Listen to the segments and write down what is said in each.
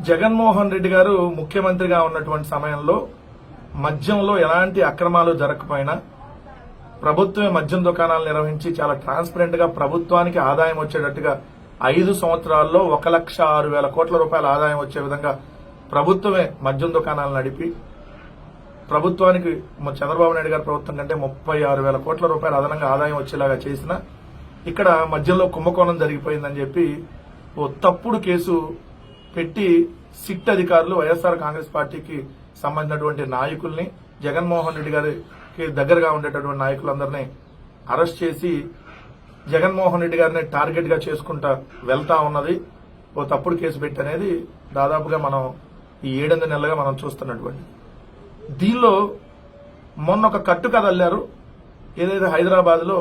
జగన్మోహన్ రెడ్డి గారు ముఖ్యమంత్రిగా ఉన్నటువంటి సమయంలో మద్యంలో ఎలాంటి అక్రమాలు జరగకపోయినా ప్రభుత్వమే మద్యం దుకాణాలు నిర్వహించి చాలా ట్రాన్స్పరెంట్గా ప్రభుత్వానికి ఆదాయం వచ్చేటట్టుగా ఐదు సంవత్సరాల్లో ఒక లక్ష ఆరు వేల కోట్ల రూపాయల ఆదాయం వచ్చే విధంగా ప్రభుత్వమే మద్యం దుకాణాలు నడిపి ప్రభుత్వానికి చంద్రబాబు నాయుడు గారి ప్రభుత్వం కంటే ముప్పై ఆరు వేల కోట్ల రూపాయల అదనంగా ఆదాయం వచ్చేలాగా చేసిన ఇక్కడ మధ్యలో కుంభకోణం జరిగిపోయిందని చెప్పి ఓ తప్పుడు కేసు పెట్టి సిట్ అధికారులు వైఎస్ఆర్ కాంగ్రెస్ పార్టీకి సంబంధించినటువంటి నాయకుల్ని జగన్మోహన్ రెడ్డి గారికి దగ్గరగా ఉండేటటువంటి నాయకులందరినీ అరెస్ట్ చేసి జగన్మోహన్ రెడ్డి గారిని టార్గెట్గా చేసుకుంటా వెళ్తా ఉన్నది. ఓ తప్పుడు కేసు పెట్టి అనేది దాదాపుగా మనం ఈ ఏడెనిమిది నెలలుగా మనం చూస్తున్నటువంటి. దీనిలో మొన్న ఒక కట్టు కథ అల్లారు. ఏదైతే హైదరాబాద్లో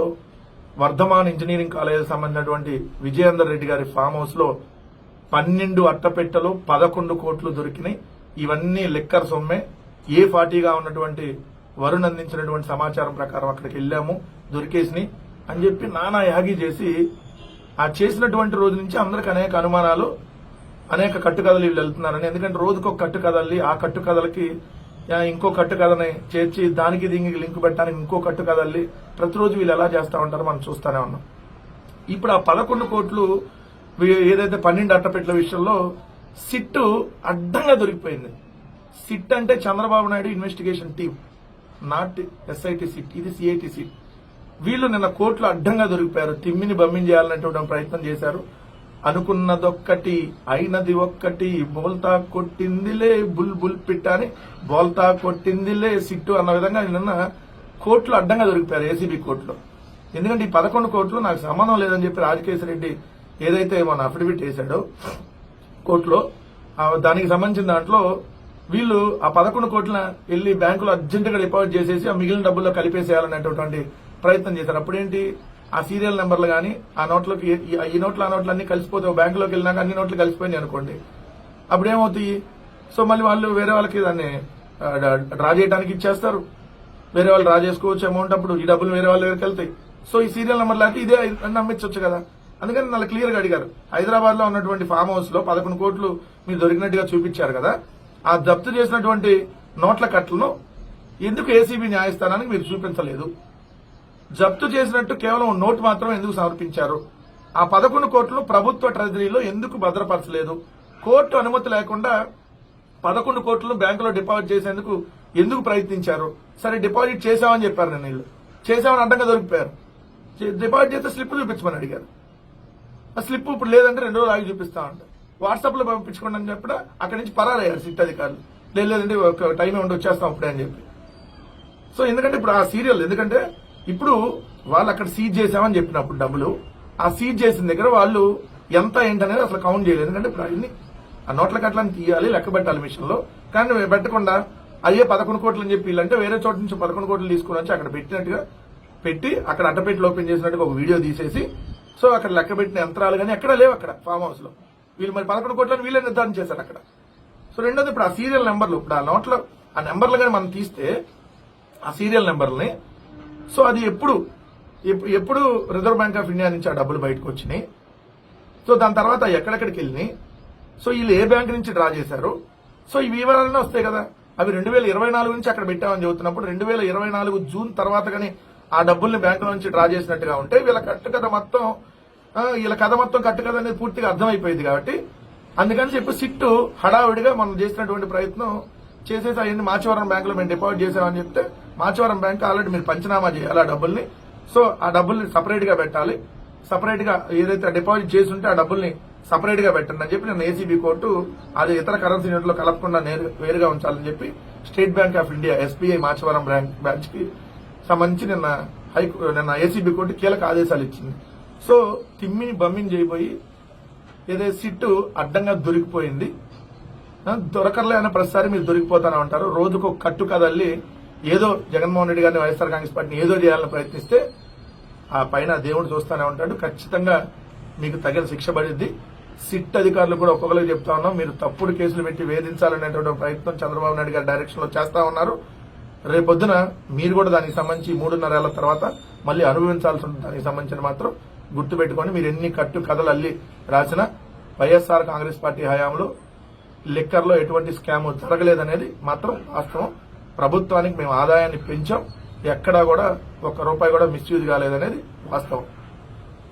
వర్ధమాన్ ఇంజనీరింగ్ కాలేజ్ సంబంధించినటువంటి విజయేందర్ రెడ్డి గారి ఫామ్ హౌస్లో పన్నెండు అట్టపెట్టెలు పదకొండు కోట్లు దొరికినాయి. ఇవన్నీ లిక్కర్ సొమ్మే. ఏ ఫార్టీగా ఉన్నటువంటి వరుణ్ అందించినటువంటి సమాచారం ప్రకారం అక్కడికి వెళ్ళాము. దొరికేసినాయి. అని చెప్పి నానా యాగి చేసి ఆ చేసినటువంటి రోజు నుంచి అందరికి అనేక అనుమానాలు అనేక కట్టుకథలు వీళ్ళు వెళ్తున్నారని. ఎందుకంటే రోజుకొక కట్టు కథల్ని ఆ కట్టు కథలకి ఇంకో కట్టు కథని చేర్చి దానికి దీనికి లింక్ పెట్టడానికి ఇంకో కట్టు కథల్ని ప్రతిరోజు వీళ్ళు ఎలా చేస్తా ఉంటారో మనం చూస్తూనే ఉన్నాం. ఇప్పుడు ఆ పదకొండు కోట్లు ఏదైతే పన్నెండు అట్టపెట్ల విషయంలో సిట్టు అడ్డంగా దొరికిపోయింది. సిట్ అంటే Chandrababu Naidu investigation team not SIT SIT ఇది సిఐటి సిట్ వీళ్ళు నిన్న కోర్టులో అడ్డంగా దొరికిపోయారు. తిమ్మిని బమ్మిని చేయాలనేటువంటి ప్రయత్నం చేశారు. అనుకున్నదొక్కటి అయినది ఒక్కటి బోల్తా కొట్టిందిలే బుల్ బుల్ పిట్ట అని బోల్తా కొట్టిందిలే సిట్టు అన్న విధంగా నిన్న కోర్టులో అడ్డంగా దొరికిపోయారు ఏసీబీ కోర్టులో. ఎందుకంటే ఈ పదకొండు కోట్లు నాకు సంబంధం లేదని చెప్పి రాజకేశ్వర రెడ్డి ఏదైతే మన అఫిడవిట్ వేశాడో కోర్టులో దానికి సంబంధించిన దాంట్లో వీళ్ళు ఆ పదకొండు కోట్ల వెళ్ళి బ్యాంకులో అర్జెంటుగా డిపాజిట్ చేసేసి ఆ మిగిలిన డబ్బుల్లో కలిపేసేయాలనేటటువంటి ప్రయత్నం చేశారు. అప్పుడేంటి? ఆ సీరియల్ నెంబర్లు కానీ ఆ నోట్లకి ఈ- నోట్లు ఆ నోట్లు అన్ని కలిసిపోతే బ్యాంకులోకి వెళ్ళినాక అన్ని నోట్లు కలిసిపోయినాయి అనుకోండి. అప్పుడు ఏమవుతాయి సో మళ్ళీ వాళ్ళు వేరే వాళ్ళకి దాన్ని డ్రా చేయడానికి ఇచ్చేస్తారు. వేరే వాళ్ళు డ్రా చేసుకోవచ్చు అమౌంట్ అప్పుడు ఈ డబ్బులు వేరే వాళ్ళ దగ్గరికి వెళ్తాయి. సో ఈ సీరియల్ నెంబర్ లాంటి ఇదే నమ్మించవచ్చు కదా. అందుకని నాకు క్లియర్గా అడిగారు. హైదరాబాద్లో ఉన్నటువంటి ఫామ్ హౌస్లో పదకొండు కోట్లు మీరు దొరికినట్టుగా చూపించారు కదా ఆ జప్తు చేసినటువంటి నోట్ల కట్టలను ఎందుకు ఏసీబీ న్యాయస్థానానికి మీరు చూపించలేదు? జప్తు చేసినట్టు కేవలం నోటు మాత్రం ఎందుకు సమర్పించారు? ఆ పదకొండు కోట్లు ప్రభుత్వ ట్రెజరీలో ఎందుకు భద్రపరచలేదు? కోర్టు అనుమతి లేకుండా పదకొండు కోట్లు బ్యాంకులో డిపాజిట్ చేసేందుకు ఎందుకు ప్రయత్నించారు? సరే డిపాజిట్ చేశామని చెప్పారు నేను వీళ్ళు చేశామని అడ్డంగా దొరికిపోయారు. డిపాజిట్ చేస్తే స్లిప్ చూపించమని అడిగారు. ఆ స్లిప్ ఇప్పుడు లేదంటే రెండు రోజులు ఆగి చూపిస్తా ఉంటా. వాట్సాప్లో పంపించుకోండి అని చెప్పిన అక్కడి నుంచి పరారయ్యారు సిట్ అధికారులు. లేదు లేదంటే ఒక టైం ఉండి వచ్చేస్తాం అప్పుడే అని చెప్పి. సో ఎందుకంటే ఇప్పుడు ఆ సీరియల్ ఎందుకంటే ఇప్పుడు వాళ్ళు అక్కడ సీజ్ చేసామని చెప్పినప్పుడు డబ్బులు ఆ సీజ్ చేసిన దగ్గర వాళ్ళు ఎంత ఏంటనేది అసలు కౌంట్ చేయలేదు. ఎందుకంటే ఇప్పుడు అన్ని ఆ నోట్ల కట్లని తీయాలి లెక్క పెట్టాలి మిషన్లో కానీ పెట్టకుండా అయ్యే పదకొండు కోట్లు అని చెప్పి వీళ్ళంటే వేరే చోట నుంచి పదకొండు కోట్లు తీసుకుని వచ్చి అక్కడ పెట్టినట్టుగా పెట్టి అక్కడ అట్టపెట్టి ఓపెన్ చేసినట్టుగా ఒక వీడియో తీసేసి సో అక్కడ లెక్క పెట్టిన యంత్రాలు కానీ ఎక్కడ లేవు అక్కడ ఫామ్ హౌస్లో. వీళ్ళు మరి పదకొండు కోట్లను వీళ్ళే నిర్ధారణ చేశారు అక్కడ. సో రెండోది ఇప్పుడు ఆ సీరియల్ నెంబర్లు ఇప్పుడు ఆ నోట్లో ఆ నెంబర్లు కానీ మనం తీస్తే ఆ సీరియల్ నెంబర్ని సో అది ఎప్పుడు ఎప్పుడు రిజర్వ్ బ్యాంక్ ఆఫ్ ఇండియా నుంచి ఆ డబ్బులు బయటకు వచ్చినాయి. సో దాని తర్వాత ఎక్కడెక్కడికి వెళ్ళినాయి. సో వీళ్ళు ఏ బ్యాంక్ నుంచి డ్రా చేశారు? సో ఈ వివరాలనే వస్తాయి కదా. అవి రెండు వేల ఇరవై నాలుగు నుంచి అక్కడ పెట్టామని చెబుతున్నప్పుడు రెండు వేల ఇరవై నాలుగు జూన్ తర్వాత కానీ ఆ డబ్బుల్ని బ్యాంకులో నుంచి డ్రా చేసినట్టుగా ఉంటే వీళ్ళ కట్టు కథ మొత్తం వీళ్ళ కథ మొత్తం కట్టు కథ అనేది పూర్తిగా అర్థమైపోయింది కాబట్టి అందుకని చెప్పి సిట్టు హడావిడిగా మనం చేసినటువంటి ప్రయత్నం చేసేసి అవన్నీ మాచవరం బ్యాంకులో మేము డిపాజిట్ చేసామని చెప్తే మాచవరం బ్యాంక్ ఆల్రెడీ మీరు పంచనామా చేయాలి ఆ డబ్బుల్ని. సో ఆ డబ్బుల్ని సపరేట్గా పెట్టాలి. సపరేట్గా ఏదైతే డిపాజిట్ చేసి ఉంటే ఆ డబ్బుల్ని సపరేట్గా పెట్టండి అని చెప్పి నేను ఏసీబీ కోర్టు అది ఇతర కరెన్సీ నోట్లో కలపకుండా నేరు- వేరుగా ఉంచాలని చెప్పి State Bank of India SBI Machavaram bank బ్రాంచ్కి సంబంధించి నిన్న హై నిన్న ఏసీబీ కోర్టు కీలక ఆదేశాలు ఇచ్చింది. సో తిమ్మిని బమ్మిని చేయబోయి ఏదైతే సిట్టు అడ్డంగా దొరికిపోయింది. దొరకర్లే అన్న ప్రతిసారి మీరు దొరికిపోతానే ఉంటారు. రోజుకు కట్టు కదల్లి ఏదో జగన్మోహన్ రెడ్డి గారిని వైఎస్ఆర్ కాంగ్రెస్ పార్టీని ఏదో చేయాలని ప్రయత్నిస్తే ఆ పైన దేవుడు చూస్తానే ఉంటాడు. ఖచ్చితంగా మీకు తగిన శిక్ష పడిద్ది. సిట్ అధికారులు కూడా ఒక్కొక్కరికి చెప్తా ఉన్నాం. మీరు తప్పుడు కేసులు పెట్టి వేధించాలనేటువంటి ప్రయత్నం చంద్రబాబు నాయుడు గారి డైరెక్షన్లో చేస్తా ఉన్నారు. రేపొద్దున మీరు కూడా దానికి సంబంధించి మూడున్నర ఏళ్ళ తర్వాత మళ్ళీ అనుభవించాల్సి ఉంటుంది. దానికి సంబంధించిన మాత్రం గుర్తుపెట్టుకొని మీరు ఎన్ని కట్టు కథలు అల్లి రాసిన వైఎస్ఆర్ కాంగ్రెస్ పార్టీ హయాంలో లిక్కర్లో ఎటువంటి స్కామ్ జరగలేదనేది మాత్రం వాస్తవం. ప్రభుత్వానికి మేము ఆదాయాన్ని పెంచాం. ఎక్కడా కూడా ఒక్క రూపాయి కూడా మిస్యూజ్ కాలేదనేది వాస్తవం.